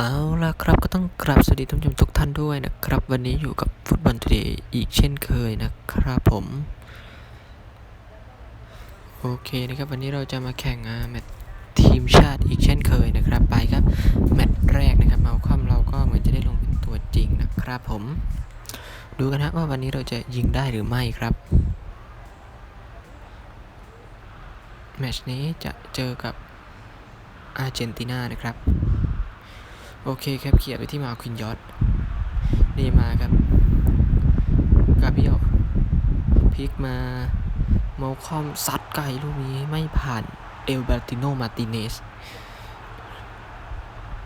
เอาล่ะครับก็ต้องกราบสวัสดีท่านผู้ชมทุกท่านด้วยนะครับ วันนี้อยู่กับฟุตบอลทูเดย์อีกเช่นเคยนะครับผม โอเคนะครับ วันนี้เราจะมาแข่งอ่าแมตช์ทีมชาติอีกเช่นเคยนะครับ ไปครับ แมตช์แรกนะครับเมาคอมเราก็เหมือนจะได้ลงเป็นตัวจริงนะครับผม ดูกันนะว่าวันนี้เราจะยิงได้หรือไม่ครับแมตช์นี้จะเจอกับอาร์เจนตินานะครับ โอเคครับเขียไปที่มาควินยอดเนมาครับกาเบียลพิกมาเมาคอมซัดไก่ลูกนี้ไม่ผ่านเอลเบร์ติโนมาติเนส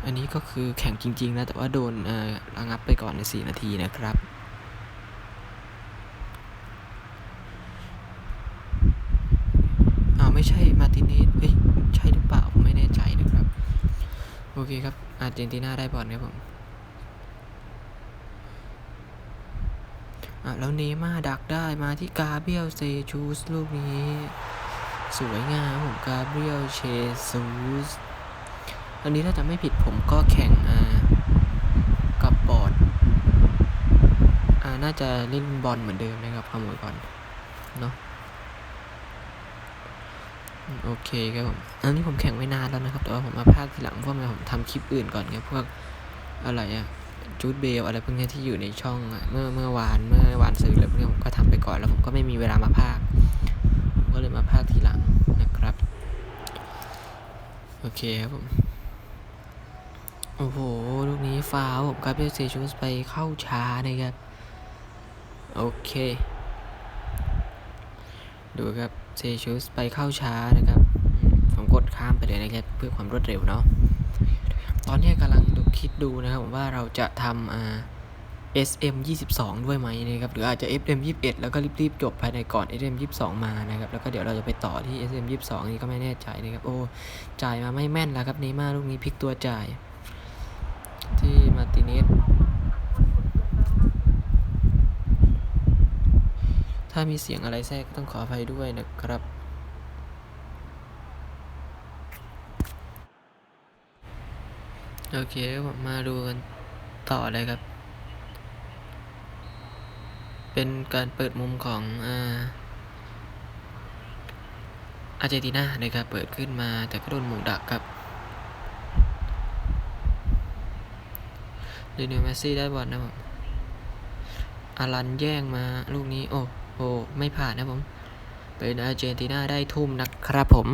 อันนี้ก็คือแข่งจริง ๆ นะ แต่ว่าโดนเอ่อระงับไปก่อนใน 4 นาทีนะครับ อ้าว ไม่ใช่มาติเนสเอ้ย ใช่หรือเปล่า ผมไม่แน่ใจนะครับ โอเคครับ อาร์เจนตินาได้บอลครับผมอะแล้วเนย์มาดักได้มาที่กาเบียลเซชูสลูกนี้ สวยงามผมกาเบียลเชซูสอันนี้ถ้าจะไม่ผิดผมก็แข่งอ่ากับบอร์ดอ่าน่าจะเล่นบอลเหมือนเดิมนะครับขโมยบอลเนาะ โอเคครับผมอันนี้ผมแข่งไม่นานแล้วนะครับ แต่ว่าผมมาพากทีหลังเพราะว่าผมทำคลิปอื่นก่อนไงพวกอะไรอะจูดเบลอะไรพวกนี้ที่อยู่ในช่องอเมื่อเมื่อวานเมื่อวานซื้ออะไรพวกนี้ผมก็ทำไปก่อนแล้วผมก็ไม่มีเวลามาพากผมก็เลยมาพากทีหลังนะครับ โอเคครับผมโอ้โหลูกนี้ฟาวผมกับเบลเซชูสไปเข้าช้านะครับ โอเค ดูครับ เซชูสไปเข้าช้านะครับ ผมกดข้ามไปเลยนะครับเพื่อความรวดเร็วเนาะ ตอนนี้กำลังดูคิดดูนะครับว่าเราจะทำอ่า SM 22 ด้วยไหมนะครับ หรืออาจจะ FM 21 แล้วก็รีบๆ จบภายในก่อน SM 22 มานะครับ แล้วก็เดี๋ยวเราจะไปต่อที่ SM 22 นี่ก็ไม่แน่ใจนะครับ โอ้ จ่ายมาไม่แม่นแล้วครับเนย์มาลูกนี้พลิกตัวจ่าย ที่มาติเนส ถ้ามีเสียงอะไรแทรกก็ต้องขออภัยด้วยนะครับ โอเคมาดูกันต่อเลยครับ เป็นการเปิดมุมของอาอาร์เจนตินานะครับเปิดขึ้นมาแต่ก็โดนหมูดักครับเดนิเอลเมซี่ได้บอลนะผมอารันแย่งมาลูกนี้โอ้ โหไม่ผ่านนะผม เป็นอาร์เจนตินาได้ทุ่มนะครับผม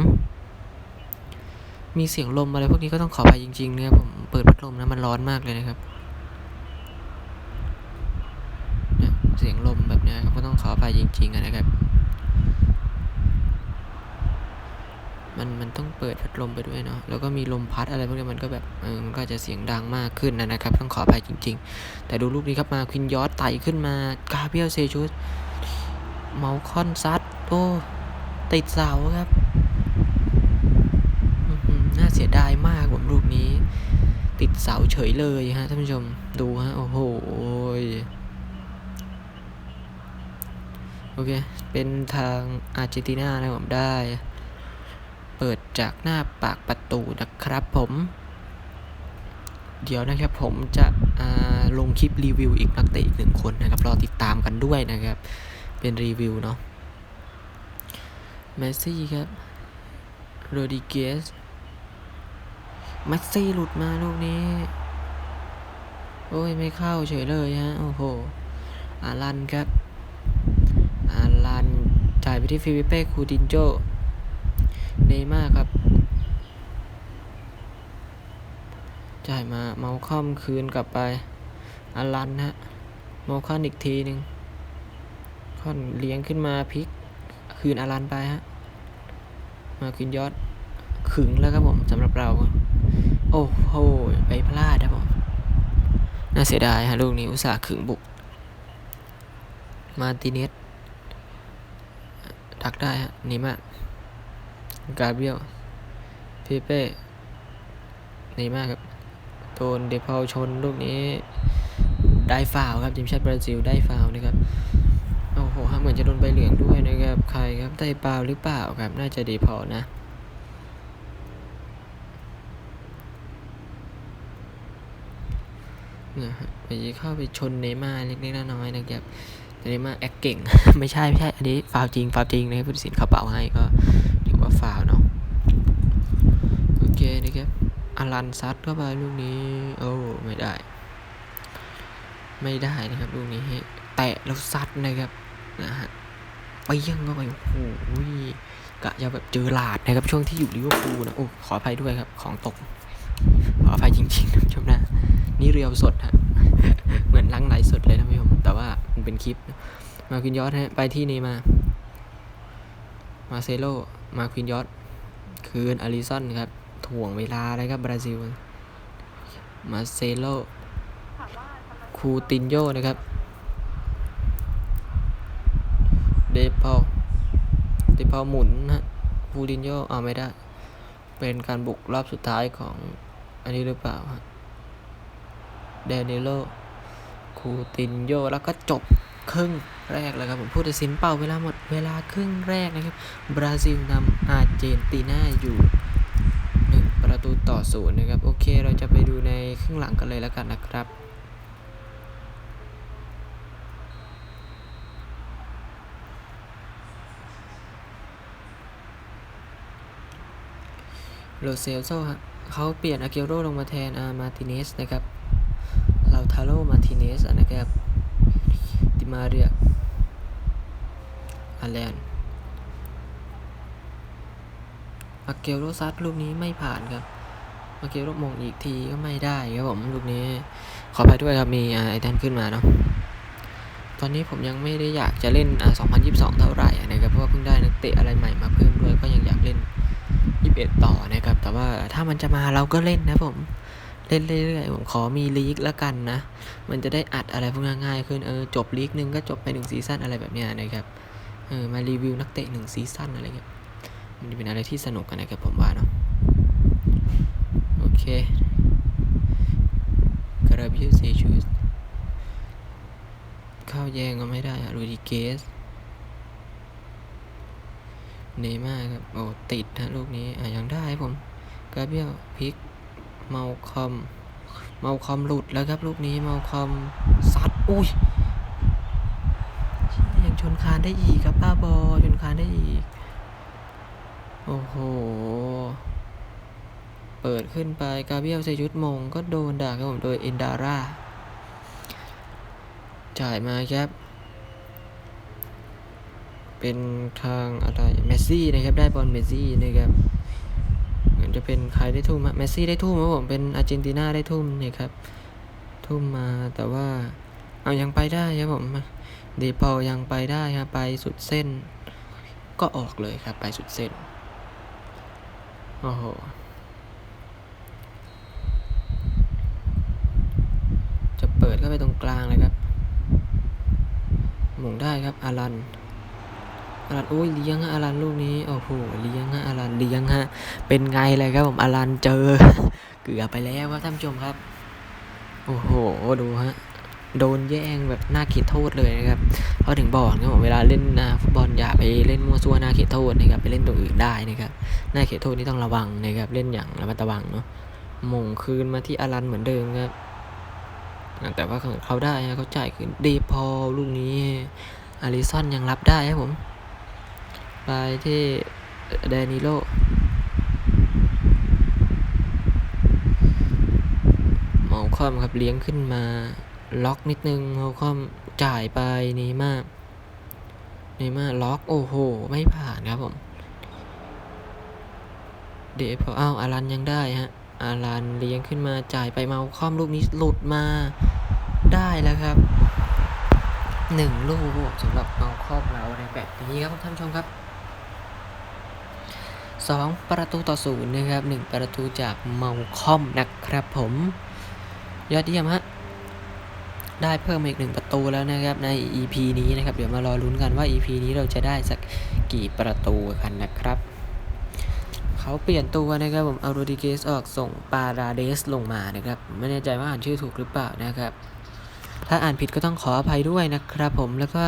มีเสียงลมอะไรพวกนี้ก็ต้องขออภัยจริงๆนะครับผม เปิดพัดลมนะมันร้อนมากเลยนะครับเสียงลมแบบเนี้ยครับก็ต้องขออภัยจริงๆอะนะครับ มันมันต้องเปิดพัดลมไปด้วยเนาะ แล้วก็มีลมพัดอะไรพวกนี้มันก็แบบเออมันก็จะเสียงดังมากขึ้นนะนะครับ ต้องขออภัยจริง ๆ แต่ดูลูกนี้ครับมาควินยอสไต่ขึ้นมากาเบียลเซชูส เมาคอนซัดโอ้ติดเสาครับน่าเสียดายมากผมลูกนี้ ติดเสาเฉยเลยฮะท่านผู้ชมดูฮะ โอ้โหโอเค เป็นทางอาร์เจนตินานะผมได้ เปิดจากหน้าปากประตูนะครับผม เดี๋ยวนะครับผมจะลงคลิปรีวิวอีกนักเตะอีกหนึ่งคนนะครับ รอติดตามกันด้วยนะครับ เป็นรีวิวเนาะเมสซี่ครับโรดิเกสเมสซี่หลุดมาลูกนี้ โอ้ย ไม่เข้าเฉยเลยฮะ โอ้โห อารันครับ อารันจ่ายไปที่ฟิลิเป้คูดินโจ เนย์มาครับ จ่ายมาเมาค่อมคืนกลับไป อารันฮะ เมาคอนอีกทีหนึ่ง คอนเลี้ยงขึ้นมาพลิก คืนอารันไปฮะ มาคืนยอดขึงแล้วครับผมสำหรับเรา โอ้โหไปพลาดครับผม น่าเสียดายฮะลูกนี้อุตส่าห์ขึงบุก มาติเนสดักได้ฮะนีมากาเบียลเปเป้นีมากครับโดนเดพาลชนลูกนี้ได้ฟาวครับทีมชาติบราซิลได้ฟาวนะครับ โอ้โหเหมือนจะโดนใบเหลืองด้วยนะครับ ใครครับได้เปล่าหรือเปล่าครับ น่าจะเดพาลนะนะฮะไปเข้าไปชนเนม่าเล็กๆน้อยๆนะครับเนม่าแอคเก่ง ไม่ใช่ไม่ใช่ อันนี้ฟาวจริงฟาวจริงนะครับผู้ตัดสินเขาเป่าให้ก็ถือว่าฟาวเนาะ โอเคนะครับอารันซัดเข้าไปลูกนี้โอ้ไม่ได้ ไม่ได้นะครับลูกนี้แตะแล้วซัดนะครับ นะฮะไปยังเข้าไปโอ้โหกะจะแบบเจอหลาดนะครับช่วงที่อยู่ลิเวอร์พูลนะโอ้ขออภัยด้วยครับของตก ขออภัยจริงๆนะชมนะ นี่เรียวสดฮะเหมือนลังไหลสดเลยนะพี่ผมแต่ว่ามันเป็นคลิป มาควินยอดฮะไปที่นี่มา มาเซโลมาควินยอดคืนอาริสันครับถ่วงเวลาเลยครับบราซิล มาเซโลคูตินโยนะครับ เดเปาเดเปาหมุนฮะคูตินโยเอาไม่ได้ เป็นการบุกรอบสุดท้ายของอันนี้หรือเปล่าฮะเดนิโลคูตินโยแล้วก็จบครึ่งแรกแล้วครับผมพูดแต่สินเป่าเวลาหมดเวลาครึ่งแรกนะครับ บราซิลนำอาร์เจนตินาอยู่หนึ่งประตูต่อศูนย์นะครับ โอเคเราจะไปดูในครึ่งหลังกันเลยแล้วกันนะครับ โรเซลโซเขาเปลี่ยนอาเกโรลงมาแทนอามาติเนสนะครับลาทาโรมาติเนสนะครับดิมาเรียอาแลนอาเกโรซัดลูกนี้ไม่ผ่านครับอาเกโรมงอีกทีก็ไม่ได้ครับผมลูกนี้ ขอไปด้วยครับมีไอแดนขึ้นมาเนาะตอนนี้ผมยังไม่ได้อยากจะเล่น 2022 เท่าไหร่นะครับ เพราะว่าเพิ่งได้นักเตะอะไรใหม่มาเพิ่มด้วยก็ยังอยากเล่น 21 ต่อนะครับ แต่ว่าถ้ามันจะมาเราก็เล่นนะผมเล่นเรื่อยๆผมขอมีลีกแล้วกันนะ มันจะได้อัดอะไรพวกนี้ง่ายขึ้นเออจบลีกหนึ่งก็จบไปหนึ่งซีซั่นอะไรแบบเนี้ยนะครับเออมารีวิวนักเตะหนึ่งซีซั่นอะไรเงี้ยมันจะเป็นอะไรที่สนุกกันนะครับผมว่าเนาะโอเคกราบิโอเซชูสเข้าแยงก็ไม่ได้อะรูดิเกส เนย์ม่าร์ครับ โอ้ ติดนะลูกนี้อะยังได้ผมกาเบียลพลิกเมาคอมเมาคอมหลุดแล้วครับ ลูกนี้เมาคอมซัดอุ้ยยังชนคานได้อีกครับป้าบอชนคานได้อีก โอ้โห เปิดขึ้นไปกาเบียลเซยุดมงก็โดนด่าครับผมโดยเอนดาร่าจ่ายมาครับ เป็นทางอะไรเมสซี่นะครับได้บอลเมสซี่นะครับเหมือนจะเป็นใครได้ทุ่มเมสซี่ได้ทุ่มครับผมเป็นอาร์เจนตินาได้ทุ่มนะครับทุ่มมาแต่ว่าเอายังไปได้ครับผมเดเปายังไปได้ครับไปสุดเส้น ก็ออกเลยครับไปสุดเส้นโอ้โหจะเปิดเข้าไปตรงกลางเลยครับหม่งได้ครับอารัน อารันโอ้ยเลี้ยงฮะอารันลูกนี้โอ้โหเลี้ยงฮะอารันเลี้ยงฮะเป็นไงเลยครับผมอารันเจอ เกือบไปแล้วครับท่านผู้ชมครับ โอ้โหดูฮะโดนแย่งแบบหน้าเขตโทษเลยนะครับเขาถึงบอกนะผมเวลาเล่นนะฟุตบอลอย่าไปเล่นมั่วซั่วหน้าเขตโทษนะครับไปเล่นตรงอื่นได้นะครับหน้าเขตโทษนี่ต้องระวังนะครับเล่นอย่างระมัดระวังเนาะมงคืนมาที่อารันเหมือนเดิมครับแต่ว่าเขาได้นะเขาจ่ายคืนเดพอลูกนี้อาริสันยังรับได้ครับผม ไปที่เดนิโลเมาคอมครับเลี้ยงขึ้นมา ล็อกนิดนึงเมาคอมจ่ายไปนี่มากนี่มากล็อกโอ้โห ไม่ผ่านครับผมเดพออ้าวอารันยังได้ฮะอารันเลี้ยงขึ้นมาจ่ายไปเมาคอมลูกนี้หลุดมาได้แล้วครับหนึ่งลูกสำหรับเมาคอมเราในแบบนี้ครับท่านผู้ชมครับ สองประตูต่อศูนย์นะครับหนึ่งประตูจากเมาคอมนะครับผม ยอดเยี่ยมฮะ ได้เพิ่มอีกหนึ่งประตูแล้วนะครับ ใน EP นี้นะครับ เดี๋ยวมารอลุ้นกันว่า EP นี้เราจะได้สักกี่ประตูกันนะครับ เขาเปลี่ยนตัวนะครับผมเอาโรดิเกสออกส่งปาราเดสลงมานะครับ ไม่แน่ใจว่าอ่านชื่อถูกหรือเปล่านะครับถ้าอ่านผิดก็ต้องขออภัยด้วยนะครับผมแล้วก็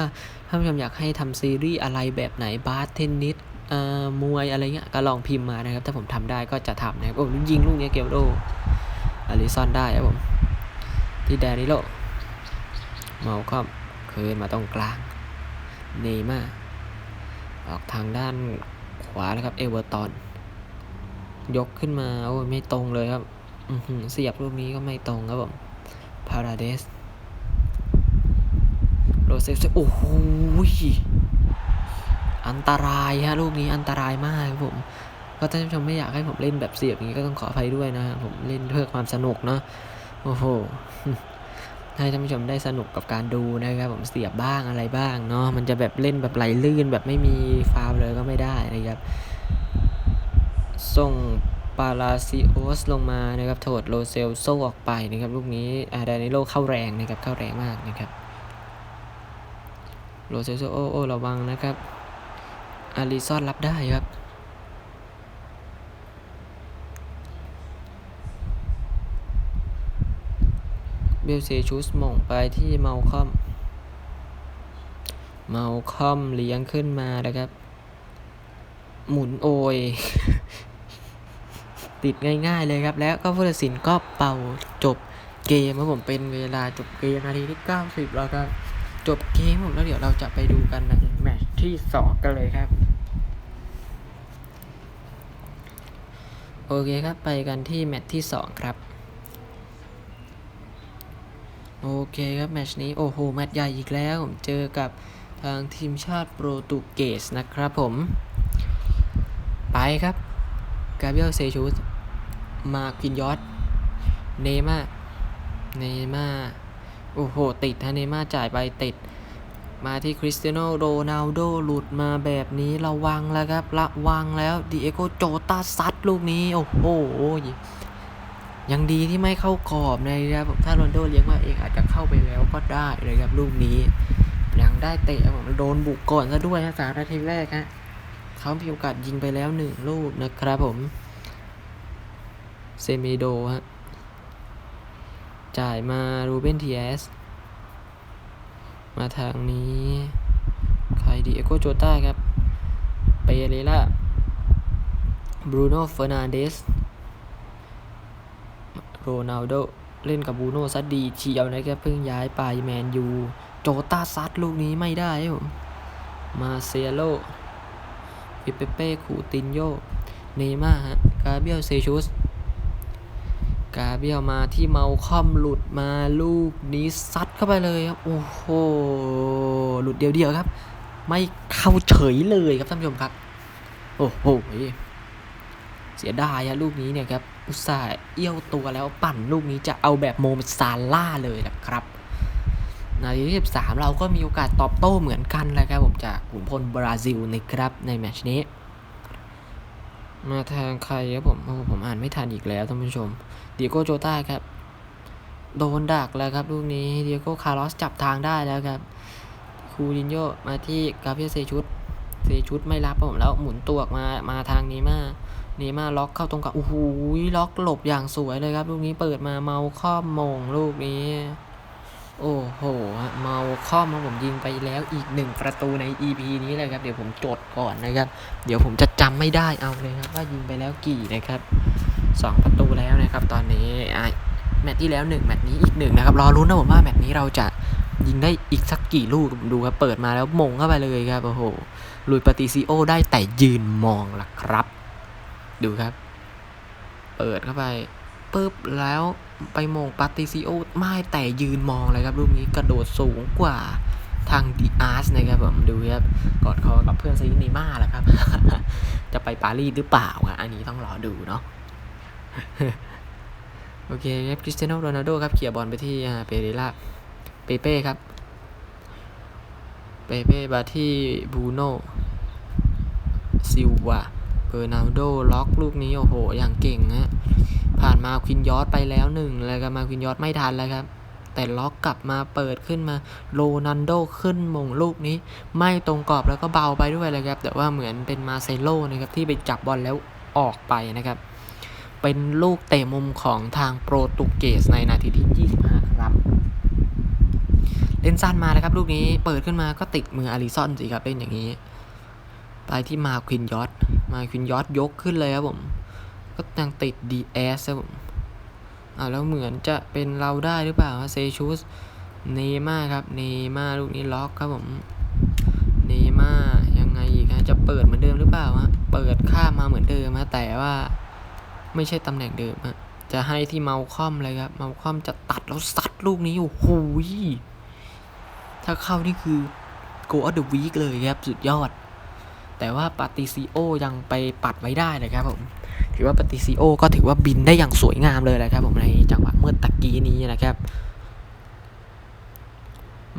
ถ้าผู้ชมอยากให้ทำซีรีส์อะไรแบบไหนบาสเทนนิส มวยอะไรเงี้ยก็ลองพิมพ์มานะครับ ถ้าผมทำได้ก็จะทำนะครับโอ้ยิงลูกนี้เกลโดอาริซอนได้ครับผม ที่แดนิโลเมาคอมคืนมาตรงกลาง เนย์มาออกทางด้านขวาแล้วครับ เอเวอร์ตันยกขึ้นมา โอ้ยไม่ตรงเลยครับอืเสียบลูกนี้ก็ไม่ตรงครับผม พาราเดสโรเซฟโอ้โห อันตรายฮะลูกนี้อันตรายมากครับผม ก็ท่านผู้ชมไม่อยากให้ผมเล่นแบบเสียบอย่างนี้ก็ต้องขออภัยด้วยนะผมเล่นเพื่อความสนุกเนาะโอ้โหให้ท่านผู้ชมได้สนุกกับการดูนะครับผมเสียบบ้างอะไรบ้างเนาะมันจะแบบเล่นแบบไหลลื่นแบบไม่มีฟาวเลยก็ไม่ได้นะครับ ส่งปาราซิโอสลงมานะครับโทษโรเซลโซออกไปนะครับลูกนี้อาดานิโลเข้าแรงนะครับเข้าแรงมากนะครับโรเซลโซโอโอระวังนะครับ อาริซอนรับได้ครับ เบลเซชูสม่งไปที่เมาคอม เมาคอมเลี้ยงขึ้นมานะครับ หมุนโอย ติดง่ายๆเลยครับ แล้วก็ผู้ตัดสินก็เป่าจบเกมครับผมเป็นเวลาจบเกมนาทีที่ 90 แล้วครับ จบเกมผมแล้วเดี๋ยวเราจะไปดูกันนแที่2กันเลยครับ โอเคครับไปกันที่แมตช์ที่2ครับ โอเคครับ แมตช์นี้โอ้โหแมตช์ใหญ่อีกแล้วผมเจอกับทางทีมชาติโปรตุเกสนะครับผม ไปครับกาเบรียลเซชูสมาคินยอสเนม่าเนม่าโอ้โห ติดฮะเนม่าจ่ายไปติด มาที่คริสเตียโนโรนัลโดหลุดมาแบบนี้ระวังแล้วครับ ระวังแล้วดิเอโกโจตาซัดลูกนี้ โอ้โหยังดีที่ไม่เข้ากรอบนะครับถ้าโรนลโดเลี้ยงมาเองอาจจะเข้าไปแล้วก็ได้เลยครับลูกนี้ ยังได้เตะผมโดนบุกก่อนซะด้วยฮะสามนาทีแรกฮะเขามีโอกาสยิงไปแล้วหนึ่งลูกนะครับผมเซเมโดฮะจ่ายมารูเบนทีเอส มาทางนี้ใครดีเอโกโจต้าครับเปเรล่าบรูโน่เฟอร์นันเดสโรนัลโดเล่นกับบรูโน่ซัดดีเฉียวนะครับเพิ่งย้ายไปแมนยูโจต้าซัดลูกนี้ไม่ได้ผมมาเซโลปิเปเป้ คูตินโย เนม่าฮะ กาเบียลเซชูส กาเบียลมาที่เมาคอมหลุดมาลูกนี้ซัดเข้าไปเลยครับ โอ้โห หลุดเดียวๆครับ ไม่เข้าเฉยเลยครับท่านผู้ชมครับ โอ้โห เสียดายอะลูกนี้เนี่ยครับ อุตส่าห์เอี้ยวตัวแล้วปั่นลูกนี้จะเอาแบบโมเมซาล่าเลยนะครับนาทีที่13 เราก็มีโอกาสตอบโต้เหมือนกันเลยครับผมจากขุนพลบราซิลนะครับในแมชนี้ มาทางใครครับผมโอ้ผมอ่านไม่ทันอีกแล้วท่านผู้ชม เดียโกโจต้าครับ โดนดักแล้วครับลูกนี้เดียโกคาร์ลอสจับทางได้แล้วครับ คูรินโยมาที่กาเบียเซชุดเซชุดไม่รับผมแล้วหมุนตัวออกมามาทางนี้มาเนม่าล็อกเข้าตรงกับโอ้โหล็อกหลบอย่างสวยเลยครับ ลูกนี้เปิดมาเมาข้อมมงลูกนี้ โอ้โห เมาข้อมครับผมยิงไปแล้วอีกหนึ่งประตูใน EP นี้เลยครับ เดี๋ยวผมจดก่อนนะครับ เดี๋ยวผมจะจำไม่ได้เอาเลยครับ ว่ายิงไปแล้วกี่นะครับ สองประตูแล้วนะครับ ตอนนี้แมตช์ที่แล้วหนึ่งแมตช์นี้อีกหนึ่งนะครับ รอรุ้นนะผมว่าแมตช์นี้เราจะยิงได้อีกสักกี่ลูกดูครับ เปิดมาแล้วมงเข้าไปเลยครับ โอ้โหลุยปาติซิโอได้แต่ยืนมองล่ะครับ ดูครับ เปิดเข้าไปปุ๊บแล้วไปมงปาติซิโอไม่แต่ยืนมองเลยครับลูกนี้กระโดดสูงกว่าทางดีอาร์สนะครับผมดูครับกอดคอกับเพื่อนซีนีมาแหละครับ จะไปปารีสหรือเปล่าอะอันนี้ต้องรอดูเนาะ โอเคครับคริสเตียโนโรนัลโดครับเขี่ยบอลไปที่เปเรล่าเปเป้ครับ เปเป้มาที่บูโน่ซิลวาเบอร์นาลโดล็อกลูกนี้โอ้โห อย่างเก่งฮะผ่านมาควินยอสไปแล้วหนึ่งแล้วก็มาควินยอสไม่ทันแล้วครับ แต่ล็อกกลับมาเปิดขึ้นมาโรนันโดขึ้นมงลูกนี้ ไม่ตรงกรอบแล้วก็เบาไปด้วยเลยครับ แต่ว่าเหมือนเป็นมาเซโลนะครับที่ไปจับบอลแล้วออกไปนะครับ เป็นลูกเตะมุมของทางโปรตุเกสในนาทีที่ 25 ครับ เล่นสั้นมาแล้วครับ ลูกนี้เปิดขึ้นมาก็ติดมืออาริซอนสิครับเล่นอย่างนี้ ไปที่มาควินยอสมาควินยอสยกขึ้นเลยครับผม ก็ยังติด DS ครับผมอ่าแล้วเหมือนจะเป็นเราได้หรือเปล่าเซชูสเนม่าครับเนม่าลูกนี้ล็อกครับผมเนม่ายังไงอีกฮะจะเปิดเหมือนเดิมหรือเปล่าฮะเปิดข้ามมาเหมือนเดิมฮะแต่ว่า ไม่ใช่ตำแหน่งเดิมฮะจะให้ที่เมาคอมเลยครับเมาคอมจะตัดแล้วซัดลูกนี้โอ้โหถ้าเข้านี่คือ go of the week เลยครับสุดยอด แต่ว่าปาติซิโอยังไปปัดไว้ได้นะครับผมถือว่าปาติซิโอก็ถือว่าบินได้อย่างสวยงามเลยนะครับผมในจังหวะเมื่อตะกี้นี้นะครับ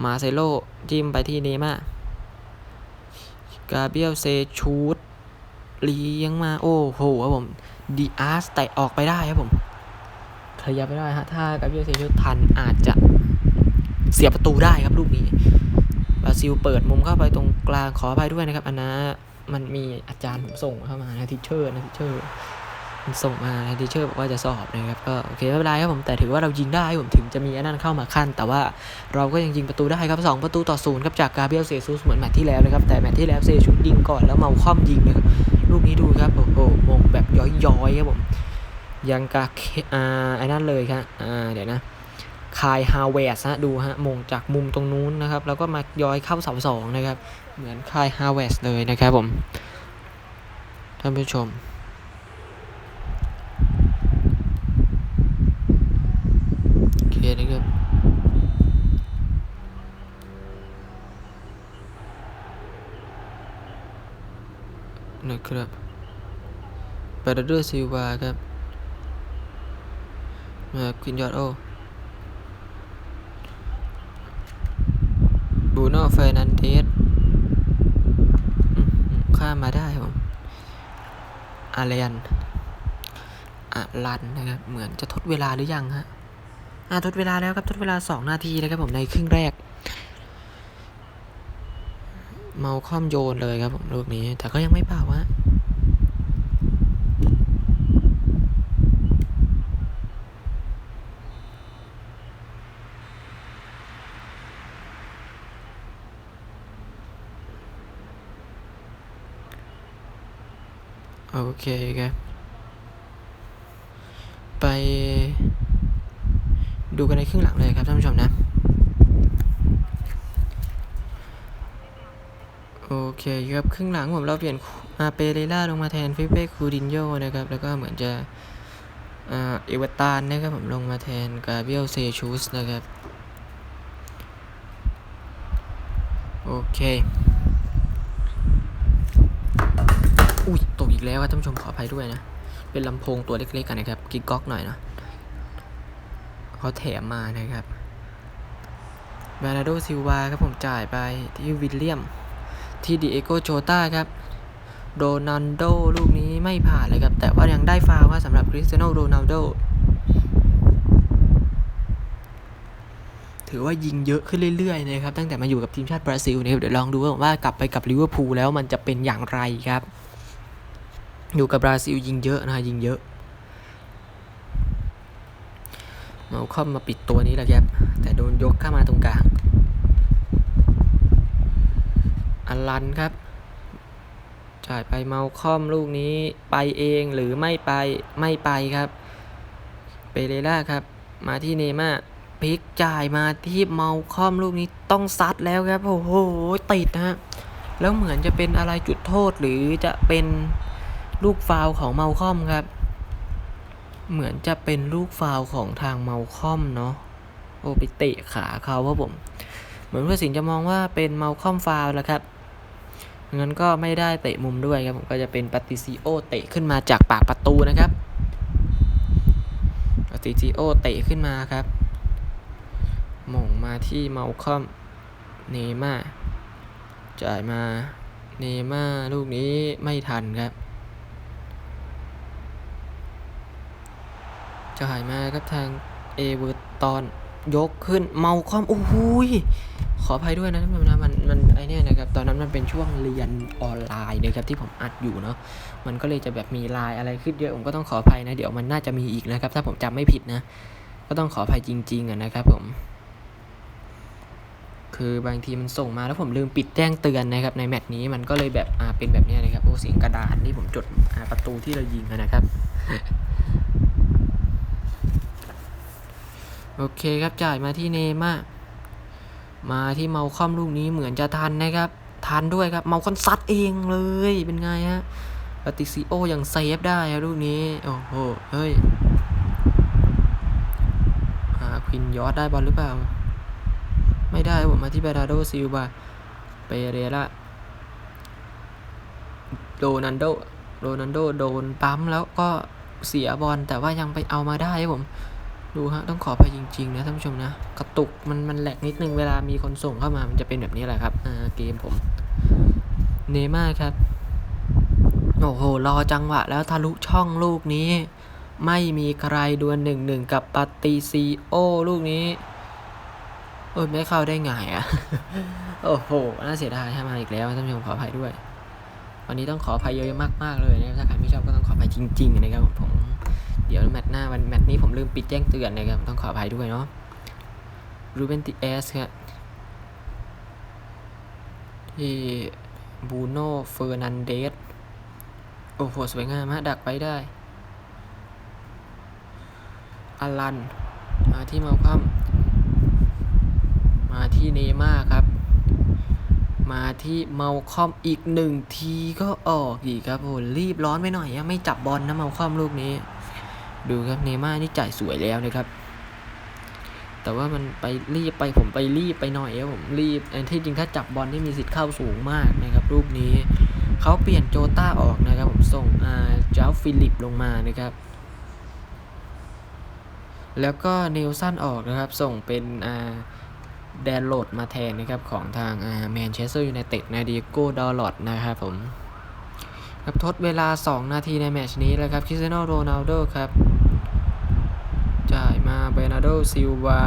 มาเซโลจิ้มไปที่เนม่ากาเบียลเซชูดเลี้ยงมาโอ้โหครับผม ดีอาร์สแต่ออกไปได้ครับผมขยับไปได้ฮะ ถ้ากาเบียเซชูดทันอาจจะเสียประตูได้ครับลูกนี้บราซิลเปิดมุมเข้าไปตรงกลางขออภัยด้วยนะครับ อันนะมันมีอาจารย์ผมส่งเข้ามานะทิเชอร์นะทิเชอร์มันส่งมานะทิเชอร์บอกว่าจะสอบนะครับก็โอเคไม่เป็นไรครับผมแต่ถือว่าเรายิงได้ผมถึงจะมีอันนั้นเข้ามาขั้น แต่ว่าเราก็ยังยิงประตูได้ครับสองประตูต่อศูนย์ครับจากกาเบรียลเซซุสเหมือนแมตช์ที่แล้วนะครับแต่แมตช์ที่แล้วเซชุดยิงก่อนแล้วเมาคอมยิงนะครับ ลูกนี้ดูครับโอ้โหมงแบบย้อยๆครับผมยังกาเคอ่าไอ้นั่นเลยครับอ่าเดี๋ยวนะคายฮาวเวสฮะดูฮะมงจากมุมตรงนู้นนะครับ แล้วก็มาย้อยเข้าเสาสองนะครับ เหมือนคายฮาวเวสเลยนะครับผมท่านผู้ชม โอเคนะครับ นะครับบาร์เดอร์ซิลวาครับ มาควินยอดโอบูโน่เฟรนันเดสข้ามมาได้ผมอาเรียนอารันนะครับ เหมือนจะทดเวลาหรือยังฮะอ่าทดเวลาแล้วครับ ทดเวลา 2 นาทีนะครับผมในครึ่งแรก เมาคอมโยนเลยครับผมลูกนี้ แต่ก็ยังไม่เปล่าวะโอเคครับ ไปดูกันในครึ่งหลังเลยครับท่านผู้ชมนะ โอเคครับครึ่งหลังผมเราเปลี่ยนอาเปเรล่าลงมาแทนฟิเป้คูดินโยนะครับ แล้วก็เหมือนจะอ่าเอเวอร์ตานนะครับผมลงมาแทนกาเบียลเซชูสนะครับ โอเค อุ้ยตกอีกแล้วครับท่านผู้ชมขออภัยด้วยนะ เป็นลำโพงตัวเล็กๆกันนะครับ กิ๊กก๊อกหน่อยเนาะเขาแถมมานะครับบานาโดซิลวาครับผมจ่ายไปที่วิลเลียม ที่ดิเอโกโจตาครับโรนัลโดลูกนี้ไม่ผ่านเลยครับ แต่ว่ายังได้ฟาวล์ครับสำหรับคริสเตียโนโรนัลโดถือว่ายิงเยอะขึ้นเรื่อยๆนะครับ ตั้งแต่มาอยู่กับทีมชาติบราซิลนะครับเดี๋ยวลองดูว่ากลับไปกับลิเวอร์พูลแล้วมันจะเป็นอย่างไรครับ อยู่กับบราซิลยิงเยอะนะยิงเยอะเมาคอมมาปิดตัวนี้แหละครับ แต่โดนยกเข้ามาตรงกลาง อัลลันครับ จ่ายไปเมาคอมลูกนี้ไปเองหรือไม่ไปไม่ไปครับ เปเรล่าครับ มาที่เนม่าพลิกจ่ายมาที่เมาคอมลูกนี้ต้องซัดแล้วครับ โอ้โหติดนะฮะแล้วเหมือนจะเป็นอะไรจุดโทษหรือจะเป็นลูกฟาวของเมาคอมครับ เหมือนจะเป็นลูกฟาวของทางเมาคอมเนาะโอ้ไปเตะขาเขาครับผม เหมือนผู้สินจะมองว่าเป็นเมาคอมฟาวแล้วครับ งั้นก็ไม่ได้เตะมุมด้วยครับผมก็จะเป็นปาติซิโอเตะขึ้นมาจากปากประตูนะครับปาติซิโอเตะขึ้นมาครับหม่งมาที่เมาคอมเนม่าจ่ายมาเนม่าลูกนี้ไม่ทันครับจ่ายมาครับทางเอเวอร์ตอน ยกขึ้นเมาคอมโอ้โหยขออภัยด้วยนะท่านผู้ชมนะมันมันไอเนี่ยนะครับตอนนั้นมันเป็นช่วงเรียนออนไลน์นะครับที่ผมอัดอยู่เนาะมันก็เลยจะแบบมีไลน์อะไรขึ้นเยอะผมก็ต้องขออภัยนะเดี๋ยวมันน่าจะมีอีกนะครับ ถ้าผมจำไม่ผิดนะ ก็ต้องขออภัยจริงๆอะนะครับผม คือบางทีมันส่งมาแล้วผมลืมปิดแจ้งเตือนนะครับ ในแมตช์นี้มันก็เลยแบบอ่าเป็นแบบนี้นะครับโอ้เสียงกระดาษที่ผมจดอ่าประตูที่เรายิงนะครับ โอเคครับจ่ายมาที่เนม่ามาที่เมาคอมลูกนี้เหมือนจะทันนะครับ ทันด้วยครับ เมาคอนซัดเองเลยเป็นไงฮะปฏิซิโอยังเซฟได้ครับลูกนี้ โอ้โห เฮ้ยหาควินยอดได้บอลหรือเปล่า ไม่ได้ผมมาที่เบราโดซิลบาเปเรล่าโรนันโดโรนันโดโดนปั๊มแล้วก็เสียบอลแต่ว่ายังไปเอามาได้ครับผม ดูฮะต้องขออภัยจริงๆนะท่านผู้ชมนะกระตุกมันมันแหลกนิดนึงเวลามีคนส่งเข้ามามันจะเป็นแบบนี้แหละครับอ่าเกมผมเนม่าครับโอ้โหรอจังหวะแล้วทะลุช่องลูกนี้ ไม่มีใครดวลหนึ่งหนึ่งกับปาติซีโอลูกนี้เออไม่เข้าได้ไงอะโอ้โหน่าเสียดายให้มาอีกแล้วท่านผู้ชมขออภัยด้วย วันนี้ต้องขออภัยเยอะมากๆเลยนะครับถ้าใครไม่ชอบก็ต้องขออภัยจริง ๆ นะครับผม เดี๋ยวแมตช์หน้าวันแมตช์นี้ผมลืมปิดแจ้งเตือนนะครับ ต้องขออภัยด้วยเนาะรูเบนติเอสครับที่บูโน่เฟอร์นันเดสโอ้โหสวยงามฮะดักไปได้อลันมาที่เมาคัมมาที่เนม่าครับ มาที่เมาคอมอีกหนึ่งทีก็ออกอีกครับโหรีบร้อนไปหน่อยอะไม่จับบอลนะเมาคอมลูกนี้ ดูครับเนม่านี่จ่ายสวยแล้วนะครับ แต่ว่ามันไปรีบไปผมไปรีบไปหน่อยครับผมรีบอันที่จริงถ้าจับบอลนี่มีสิทธิ์เข้าสูงมากนะครับ รูปนี้เขาเปลี่ยนโจต้าออกนะครับ ผมส่งอาเจ้าฟิลิปลงมานะครับ แล้วก็เนลสันออกนะครับ ส่งเป็นอาแดนโหลดมาแทนนะครับ ของทางแมนเชสเตอร์ยูไนเต็ดนะดิโก้ดอลลอดนะครับผมครับทดเวลา 2 นาทีในแมชนี้แล้วครับคริสเตียโนโรนัลโดครับ เบนาโดซิลวา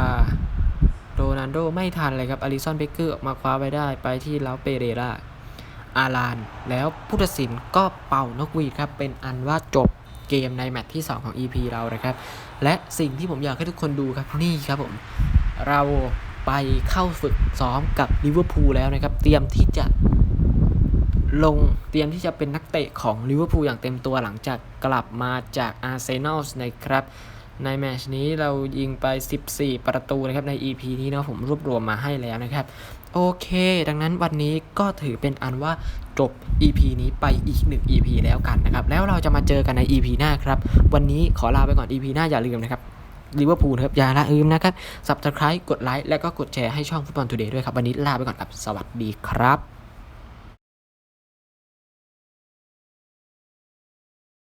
โรนัลโดไม่ทันเลยครับอลิซอนเบเกอร์ออกมาคว้าไว้ได้ไปที่ลาเปเรราอาลาน แล้วผู้ตัดสินก็เป่านกหวีดครับ เป็นอันว่าจบเกมในแมตช์ที่ 2 ของ EP เรานะครับ และสิ่งที่ผมอยากให้ทุกคนดูครับนี่ครับผม เราไปเข้าฝึกซ้อมกับลิเวอร์พูลแล้วนะครับ เตรียมที่จะลงเตรียมที่จะเป็นนักเตะของลิเวอร์พูลอย่างเต็มตัวหลังจากกลับมาจากอาร์เซนอลนะครับ ในแมชนี้เรายิงไป 14 ประตูนะครับใน EP นี้เนาะผมรวบรวมมาให้แล้วนะครับ โอเค ดังนั้นวันนี้ก็ถือเป็นอันว่าจบ EP นี้ไปอีก 1 EP แล้วกันนะครับ แล้วเราจะมาเจอกันใน EP หน้าครับ วันนี้ขอลาไปก่อน EP หน้าอย่าลืมนะครับลิเวอร์พูลครับ อย่าละลืมนะครับ subscribe กดไลค์และก็กดแชร์ให้ช่องฟุตบอลทูเดย์ด้วยครับ วันนี้ลาไปก่อนครับ สวัสดีครับ